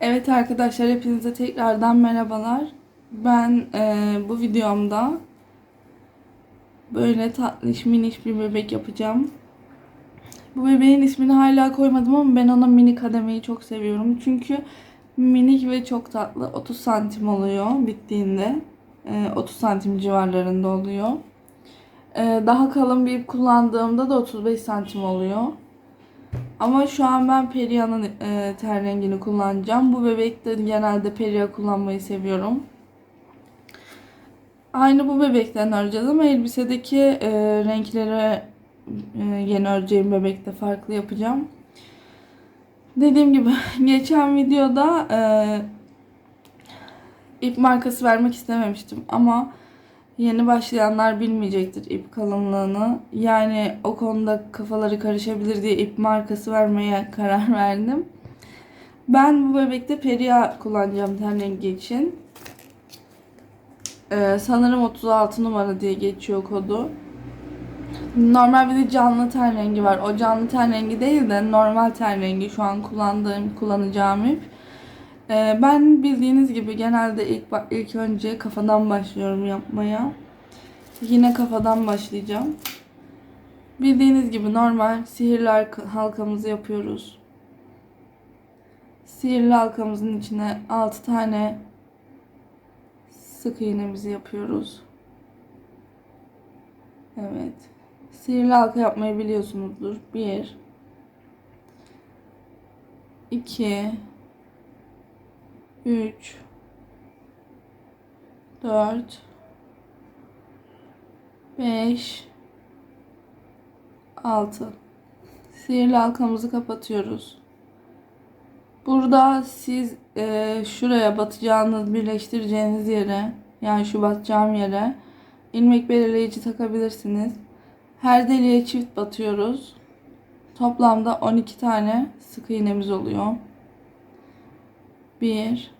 Evet arkadaşlar hepinize tekrardan merhabalar. Ben eee, bu videomda böyle tatlış miniş bir bebek yapacağım. Bu bebeğin ismini hala koymadım ama ben ona mini kademeyi çok seviyorum. Çünkü minik ve çok tatlı. 30 santim oluyor bittiğinde. Eee, 30 santim civarlarında oluyor. Eee, daha kalın bir ip kullandığımda da 35 santim oluyor. Ama şu an ben Peria'nın e, ten rengini kullanacağım. Bu bebekte genelde Peria kullanmayı seviyorum. Aynı bu bebekten öreceğiz ama elbisedeki e, renkleri e, yeni öreceğim bebekte farklı yapacağım. Dediğim gibi geçen videoda e, ip markası vermek istememiştim ama Yeni başlayanlar bilmeyecektir ip kalınlığını. Yani o konuda kafaları karışabilir diye ip markası vermeye karar verdim. Ben bu bebekte Peria kullanacağım ten rengi için. Ee, sanırım 36 numara diye geçiyor kodu. Normal bir de canlı ten rengi var. O canlı ten rengi değil de normal ten rengi şu an kullandığım, kullanacağım ip. Ee, ben bildiğiniz gibi genelde ilk ilk önce kafadan başlıyorum yapmaya. Yine kafadan başlayacağım. Bildiğiniz gibi normal sihirli halka- halkamızı yapıyoruz. Sihirli halkamızın içine 6 tane sık iğnemizi yapıyoruz. Evet. Sihirli halka yapmayı biliyorsunuzdur. 1 2 3 4 5 6 Sihirli halkamızı kapatıyoruz. Burada siz e, şuraya batacağınız, birleştireceğiniz yere yani şu batacağım yere ilmek belirleyici takabilirsiniz. Her deliğe çift batıyoruz. Toplamda 12 tane sık iğnemiz oluyor. 1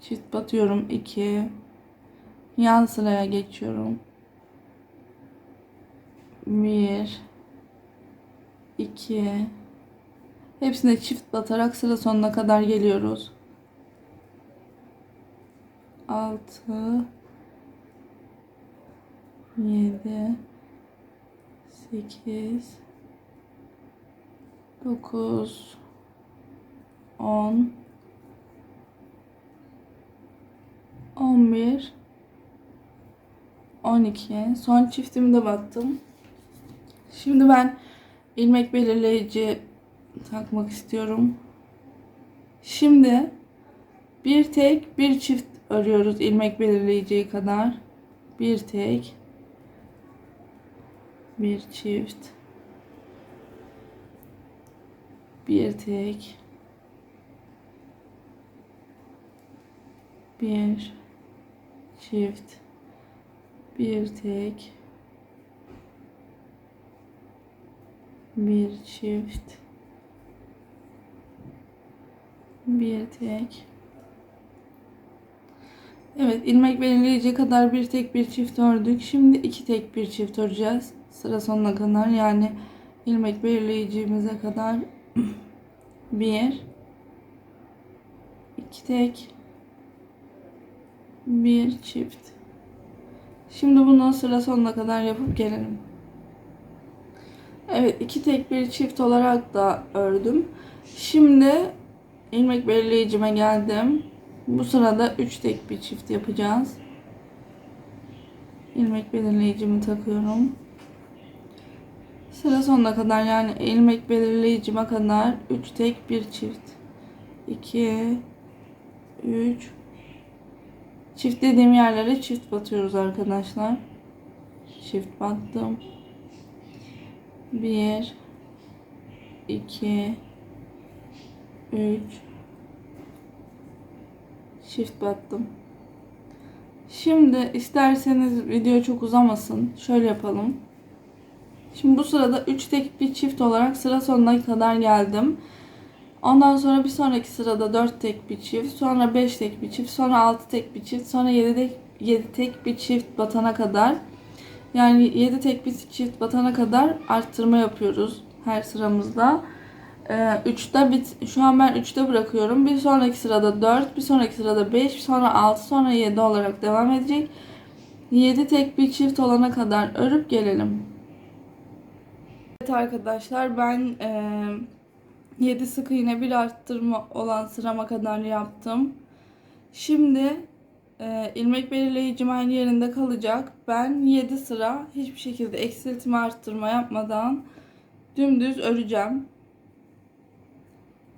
çift batıyorum. 2 yan sıraya geçiyorum. 1 2 hepsine çift batarak sıra sonuna kadar geliyoruz. 6 7 8 9 10 11 12 son çiftimi de battım. Şimdi ben ilmek belirleyici takmak istiyorum. Şimdi bir tek bir çift örüyoruz ilmek belirleyiciye kadar. Bir tek bir çift bir tek bir çift. Bir tek. Bir çift. Bir tek. Evet ilmek belirleyici kadar bir tek bir çift ördük. Şimdi iki tek bir çift öreceğiz. Sıra sonuna kadar. Yani ilmek belirleyicimize kadar bir iki tek bir çift. Şimdi bunu sıra sonuna kadar yapıp gelelim. Evet iki tek bir çift olarak da ördüm. Şimdi ilmek belirleyicime geldim. Bu sırada üç tek bir çift yapacağız. İlmek belirleyicimi takıyorum. Sıra sonuna kadar yani ilmek belirleyicime kadar üç tek bir çift. 2 3 Çift dediğim yerlere çift batıyoruz arkadaşlar. Çift battım. 1 2 3 Çift battım. Şimdi isterseniz video çok uzamasın. Şöyle yapalım. Şimdi bu sırada 3 tek bir çift olarak sıra sonuna kadar geldim. Ondan sonra bir sonraki sırada 4 tek bir çift, sonra 5 tek bir çift, sonra 6 tek bir çift, sonra 7 tek, 7 tek bir çift batana kadar yani 7 tek bir çift batana kadar arttırma yapıyoruz her sıramızda. Ee, 3'te bit şu an ben 3'te bırakıyorum. Bir sonraki sırada 4, bir sonraki sırada 5, sonra 6, sonra 7 olarak devam edecek. 7 tek bir çift olana kadar örüp gelelim. Evet arkadaşlar ben e, 7 sık iğne bir arttırma olan sırama kadar yaptım. Şimdi e, ilmek belirleyicim aynı yerinde kalacak. Ben 7 sıra hiçbir şekilde eksiltme arttırma yapmadan dümdüz öreceğim.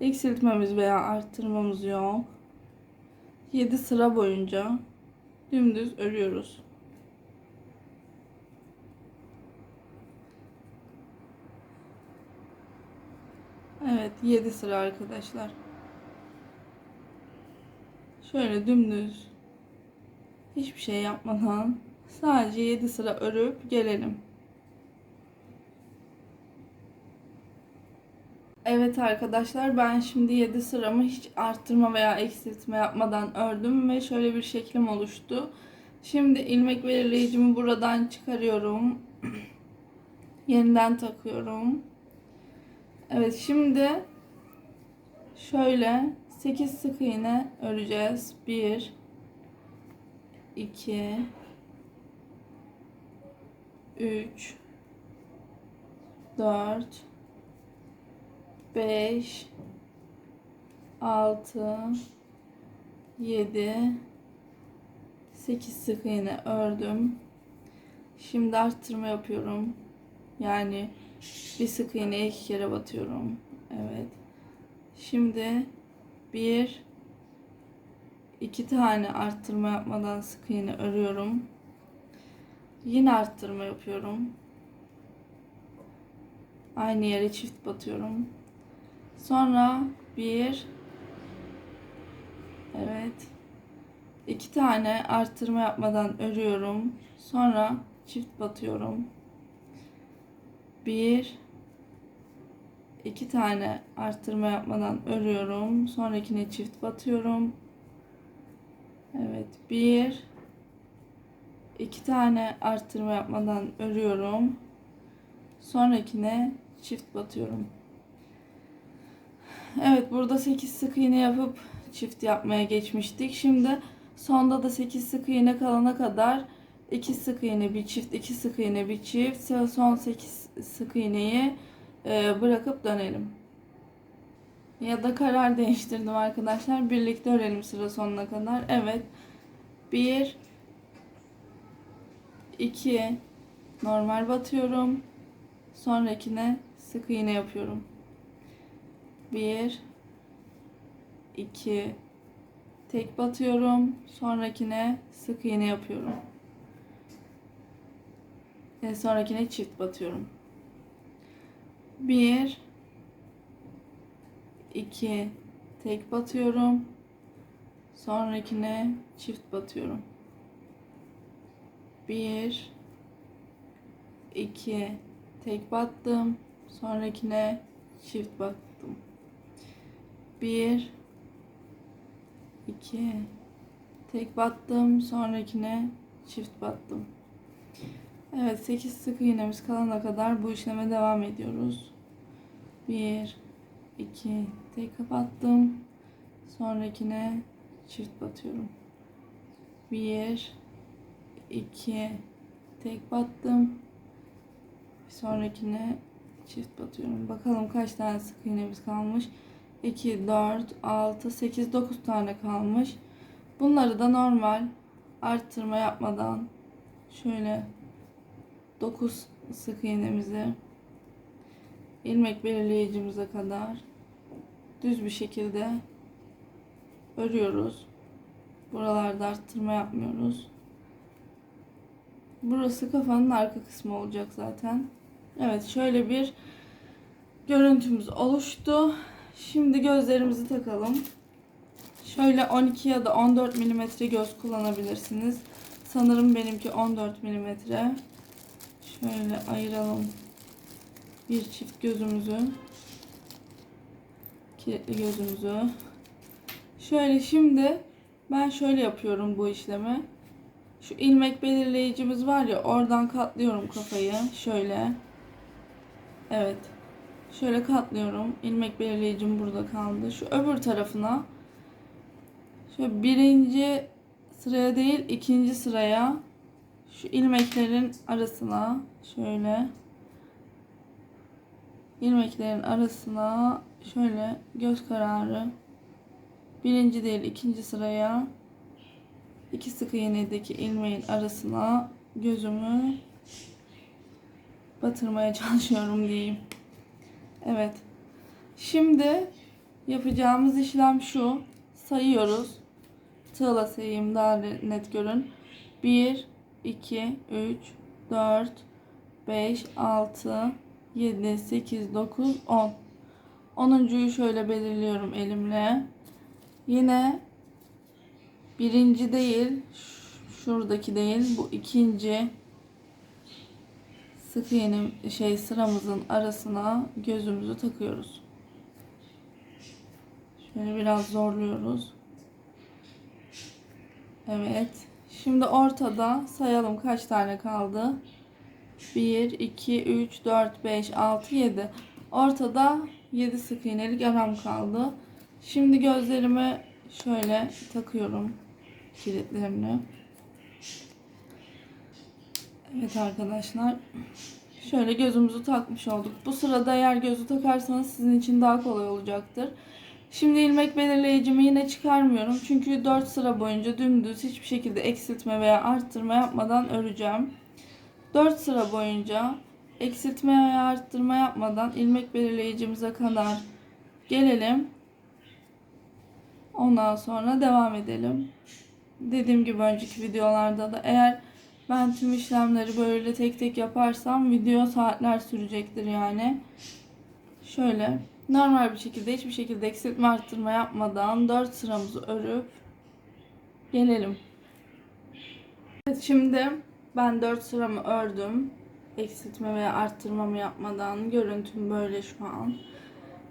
Eksiltmemiz veya arttırmamız yok. 7 sıra boyunca dümdüz örüyoruz. Evet 7 sıra arkadaşlar. Şöyle dümdüz hiçbir şey yapmadan sadece 7 sıra örüp gelelim. Evet arkadaşlar ben şimdi 7 sıramı hiç arttırma veya eksiltme yapmadan ördüm ve şöyle bir şeklim oluştu. Şimdi ilmek belirleyicimi buradan çıkarıyorum. Yeniden takıyorum. Evet şimdi şöyle 8 sık iğne öreceğiz. 1 2 3 4 5 6 7 8 sık iğne ördüm. Şimdi arttırma yapıyorum. Yani bir sık iğneye iki kere batıyorum. Evet. Şimdi bir iki tane arttırma yapmadan sık iğne örüyorum. Yine arttırma yapıyorum. Aynı yere çift batıyorum. Sonra bir evet iki tane arttırma yapmadan örüyorum. Sonra çift batıyorum. Bir iki tane arttırma yapmadan örüyorum. Sonrakine çift batıyorum. Evet bir iki tane arttırma yapmadan örüyorum. Sonrakine çift batıyorum. Evet burada 8 sık iğne yapıp çift yapmaya geçmiştik. Şimdi sonda da 8 sık iğne kalana kadar 2 sık iğne bir çift, 2 sık iğne bir çift, son 8 sık iğneyi e, bırakıp dönelim. Ya da karar değiştirdim arkadaşlar. Birlikte örelim sıra sonuna kadar. Evet. 1 2 normal batıyorum. Sonrakine sık iğne yapıyorum. 1 2 tek batıyorum. Sonrakine sık iğne yapıyorum. Ve sonrakine çift batıyorum. 1 2 tek batıyorum. Sonrakine çift batıyorum. 1 2 tek battım. Sonrakine çift battım. 1 2 tek battım. Sonrakine çift battım. Evet 8 sık iğnemiz kalana kadar bu işleme devam ediyoruz. 1 2 tek kapattım. Sonrakine çift batıyorum. 1 2 tek battım. Sonrakine çift batıyorum. Bakalım kaç tane sık iğnemiz kalmış. 2 4 6 8 9 tane kalmış. Bunları da normal arttırma yapmadan şöyle 9 sık iğnemizi ilmek belirleyicimize kadar düz bir şekilde örüyoruz. Buralarda arttırma yapmıyoruz. Burası kafanın arka kısmı olacak zaten. Evet şöyle bir görüntümüz oluştu. Şimdi gözlerimizi takalım. Şöyle 12 ya da 14 milimetre göz kullanabilirsiniz. Sanırım benimki 14 milimetre. Şöyle ayıralım. Bir çift gözümüzü. Kilitli gözümüzü. Şöyle şimdi ben şöyle yapıyorum bu işlemi. Şu ilmek belirleyicimiz var ya oradan katlıyorum kafayı. Şöyle. Evet. Şöyle katlıyorum. İlmek belirleyicim burada kaldı. Şu öbür tarafına şöyle birinci sıraya değil ikinci sıraya şu ilmeklerin arasına şöyle ilmeklerin arasına şöyle göz kararı birinci değil ikinci sıraya iki sık iğnedeki ilmeğin arasına gözümü batırmaya çalışıyorum diyeyim. Evet. Şimdi yapacağımız işlem şu. Sayıyoruz. Tığla sayayım daha net görün. 1, 2, 3, 4, 5, 6, 7, 8, 9, 10. Onuncuyu şöyle belirliyorum elimle. Yine birinci değil, şuradaki değil, bu ikinci sık iğne şey sıramızın arasına gözümüzü takıyoruz. Şöyle biraz zorluyoruz. Evet. Şimdi ortada sayalım kaç tane kaldı. 1, 2, 3, 4, 5, 6, 7. Ortada 7 sık iğnelik aram kaldı. Şimdi gözlerimi şöyle takıyorum kilitlerini. Evet arkadaşlar. Şöyle gözümüzü takmış olduk. Bu sırada eğer gözü takarsanız sizin için daha kolay olacaktır. Şimdi ilmek belirleyicimi yine çıkarmıyorum. Çünkü 4 sıra boyunca dümdüz hiçbir şekilde eksiltme veya arttırma yapmadan öreceğim. 4 sıra boyunca eksiltme veya arttırma yapmadan ilmek belirleyicimize kadar gelelim. Ondan sonra devam edelim. Dediğim gibi önceki videolarda da eğer ben tüm işlemleri böyle tek tek yaparsam video saatler sürecektir yani. Şöyle normal bir şekilde hiçbir şekilde eksiltme arttırma yapmadan 4 sıramızı örüp gelelim. Evet şimdi ben 4 sıramı ördüm. Eksiltme veya arttırmamı yapmadan görüntüm böyle şu an.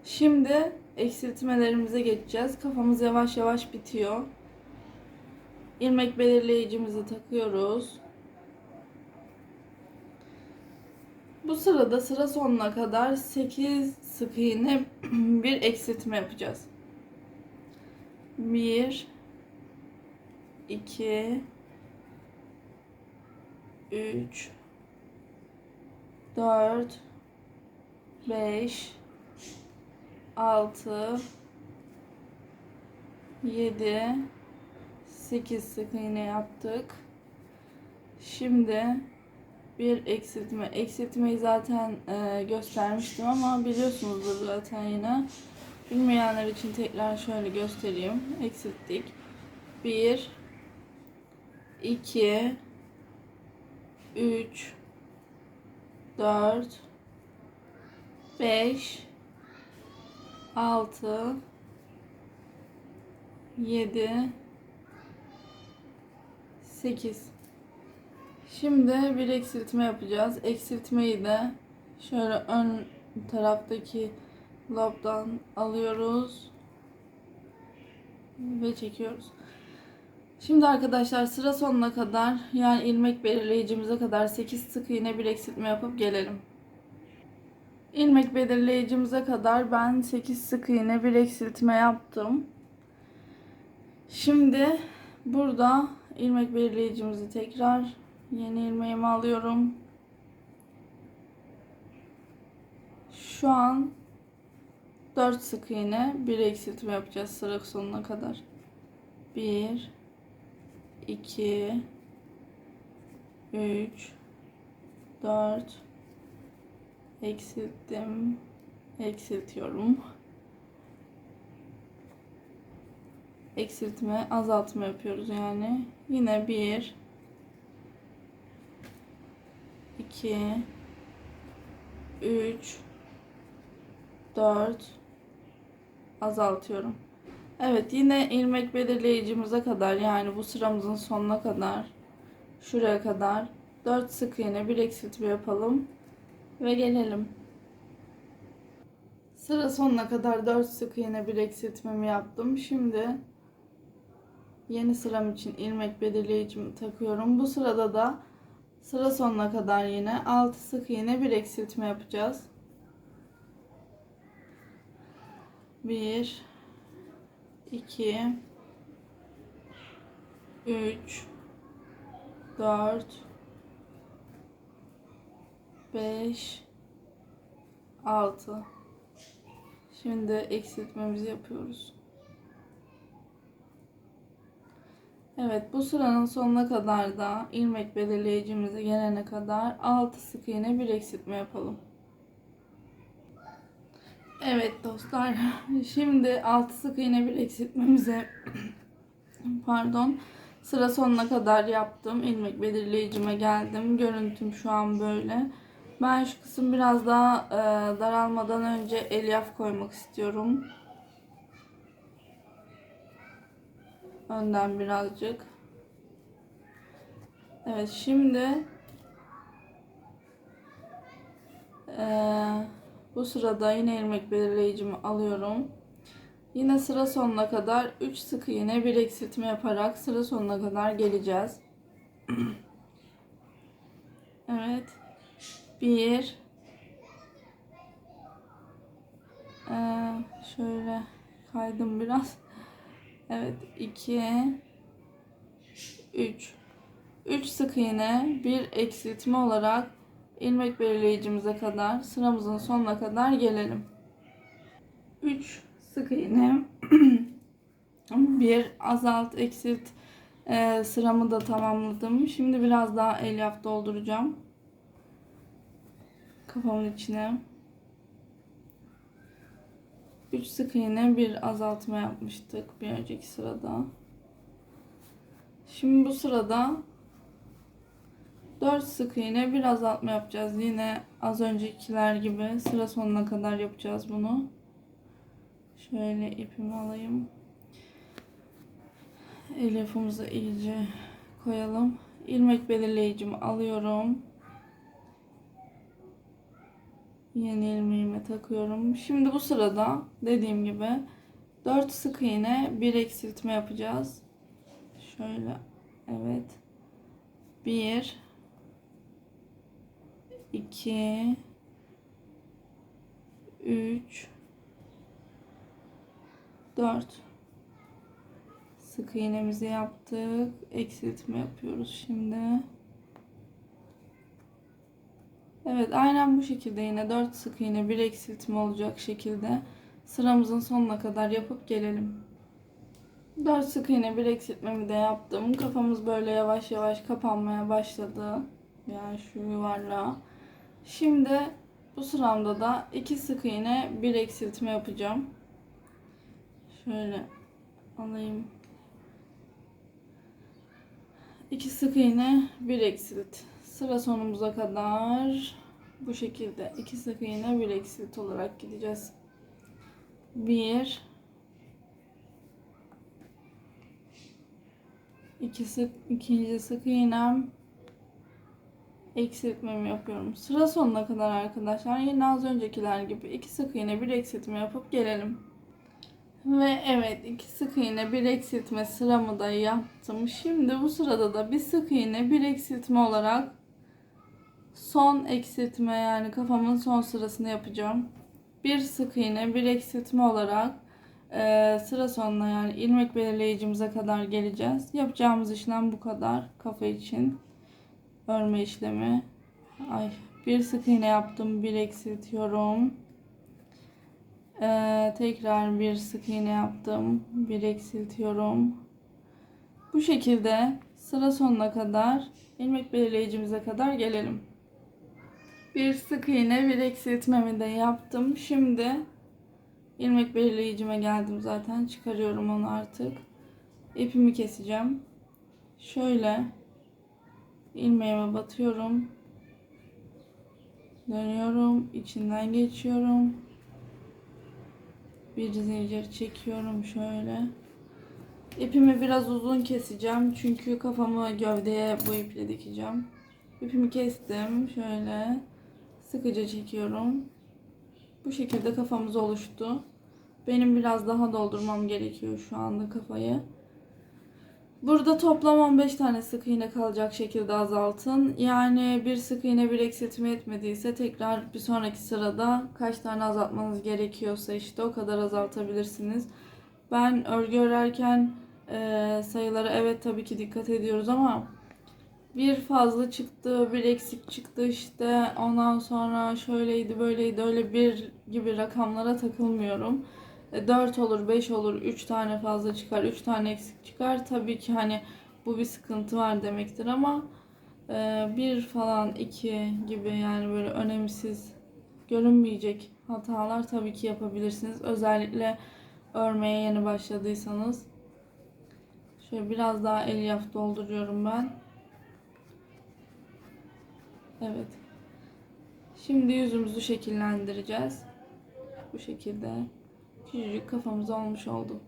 Şimdi eksiltmelerimize geçeceğiz. Kafamız yavaş yavaş bitiyor. İlmek belirleyicimizi takıyoruz. Bu sırada sıra sonuna kadar 8 sık iğne bir eksiltme yapacağız. 1 2 3 4 5 6 7 8 sık iğne yaptık. Şimdi bir eksiltme. Eksiltmeyi zaten e, göstermiştim ama biliyorsunuzdur zaten yine. Bilmeyenler için tekrar şöyle göstereyim. Eksilttik. 1 2 3 4 5 6 7 8 Şimdi bir eksiltme yapacağız. Eksiltmeyi de şöyle ön taraftaki lobdan alıyoruz ve çekiyoruz. Şimdi arkadaşlar sıra sonuna kadar yani ilmek belirleyicimize kadar 8 sık iğne bir eksiltme yapıp gelelim. İlmek belirleyicimize kadar ben 8 sık iğne bir eksiltme yaptım. Şimdi burada ilmek belirleyicimizi tekrar Yeni ilmeğimi alıyorum. Şu an 4 sık iğne bir eksiltme yapacağız sıra sonuna kadar. 1 2 3 4 eksilttim. Eksiltiyorum. Eksiltme azaltma yapıyoruz yani. Yine bir 2 3 4 azaltıyorum. Evet yine ilmek belirleyicimize kadar yani bu sıramızın sonuna kadar şuraya kadar 4 sık iğne bir eksiltme yapalım ve gelelim. Sıra sonuna kadar 4 sık iğne bir eksiltmemi yaptım. Şimdi yeni sıram için ilmek belirleyicimi takıyorum. Bu sırada da Sıra sonuna kadar yine 6 sık iğne bir eksiltme yapacağız. Bir, iki, üç, dört, beş, altı. Şimdi eksiltmemizi yapıyoruz. Evet bu sıranın sonuna kadar da ilmek belirleyicimize gelene kadar 6 sık iğne bir eksiltme yapalım. Evet dostlar şimdi 6 sık iğne bir eksiltmemize pardon sıra sonuna kadar yaptım. ilmek belirleyicime geldim. Görüntüm şu an böyle. Ben şu kısım biraz daha e, daralmadan önce elyaf koymak istiyorum. Önden birazcık. Evet şimdi eee, bu sırada yine ilmek belirleyicimi alıyorum. Yine sıra sonuna kadar 3 sık iğne bir eksiltme yaparak sıra sonuna kadar geleceğiz. evet. 1 Eee, şöyle kaydım biraz. Evet 2 3 3 sık iğne bir eksiltme olarak ilmek belirleyicimize kadar sıramızın sonuna kadar gelelim. 3 sık iğne bir azalt eksilt e, sıramı da tamamladım. Şimdi biraz daha elyaf dolduracağım. Kafamın içine. 3 sık iğne bir azaltma yapmıştık bir önceki sırada. Şimdi bu sırada 4 sık iğne bir azaltma yapacağız. Yine az öncekiler gibi sıra sonuna kadar yapacağız bunu. Şöyle ipimi alayım. Elyafımızı iyice koyalım. İlmek belirleyicimi alıyorum. Yeni ilmeğime takıyorum. Şimdi bu sırada dediğim gibi 4 sık iğne bir eksiltme yapacağız. Şöyle evet. 1 2 3 4 sık iğnemizi yaptık. Eksiltme yapıyoruz şimdi. Evet aynen bu şekilde yine 4 sık iğne bir eksiltme olacak şekilde sıramızın sonuna kadar yapıp gelelim. 4 sık iğne bir eksiltmemi de yaptım. Kafamız böyle yavaş yavaş kapanmaya başladı. Yani şu yuvarlağa. Şimdi bu sıramda da 2 sık iğne bir eksiltme yapacağım. Şöyle alayım. 2 sık iğne bir eksilt sıra sonumuza kadar bu şekilde iki sık iğne bir eksilt olarak gideceğiz. Bir iki sık ikinci sık iğnem eksiltmemi yapıyorum. Sıra sonuna kadar arkadaşlar yine az öncekiler gibi iki sık iğne bir eksiltme yapıp gelelim. Ve evet iki sık iğne bir eksiltme sıramı da yaptım. Şimdi bu sırada da bir sık iğne bir eksiltme olarak son eksiltme yani kafamın son sırasını yapacağım. Bir sık iğne bir eksiltme olarak e, sıra sonuna yani ilmek belirleyicimize kadar geleceğiz. Yapacağımız işlem bu kadar kafa için örme işlemi. Ay bir sık iğne yaptım bir eksiltiyorum. Ee, tekrar bir sık iğne yaptım bir eksiltiyorum. Bu şekilde sıra sonuna kadar ilmek belirleyicimize kadar gelelim. Bir sık iğne bir eksiltmemi de yaptım. Şimdi ilmek belirleyicime geldim zaten. Çıkarıyorum onu artık. İpimi keseceğim. Şöyle ilmeğime batıyorum. Dönüyorum. içinden geçiyorum. Bir zincir çekiyorum şöyle. İpimi biraz uzun keseceğim. Çünkü kafamı gövdeye bu iple dikeceğim. İpimi kestim. Şöyle sıkıca çekiyorum. Bu şekilde kafamız oluştu. Benim biraz daha doldurmam gerekiyor şu anda kafayı. Burada toplam 15 tane sık iğne kalacak şekilde azaltın. Yani bir sık iğne bir eksiltme etmediyse tekrar bir sonraki sırada kaç tane azaltmanız gerekiyorsa işte o kadar azaltabilirsiniz. Ben örgü örerken e, sayılara evet tabii ki dikkat ediyoruz ama bir fazla çıktı, bir eksik çıktı işte ondan sonra şöyleydi böyleydi öyle bir gibi rakamlara takılmıyorum. 4 olur, 5 olur, 3 tane fazla çıkar, 3 tane eksik çıkar. Tabii ki hani bu bir sıkıntı var demektir ama e, bir falan iki gibi yani böyle önemsiz görünmeyecek hatalar tabii ki yapabilirsiniz. Özellikle örmeye yeni başladıysanız. Şöyle biraz daha elyaf dolduruyorum ben. Evet. Şimdi yüzümüzü şekillendireceğiz. Bu şekilde küçücük kafamız olmuş oldu.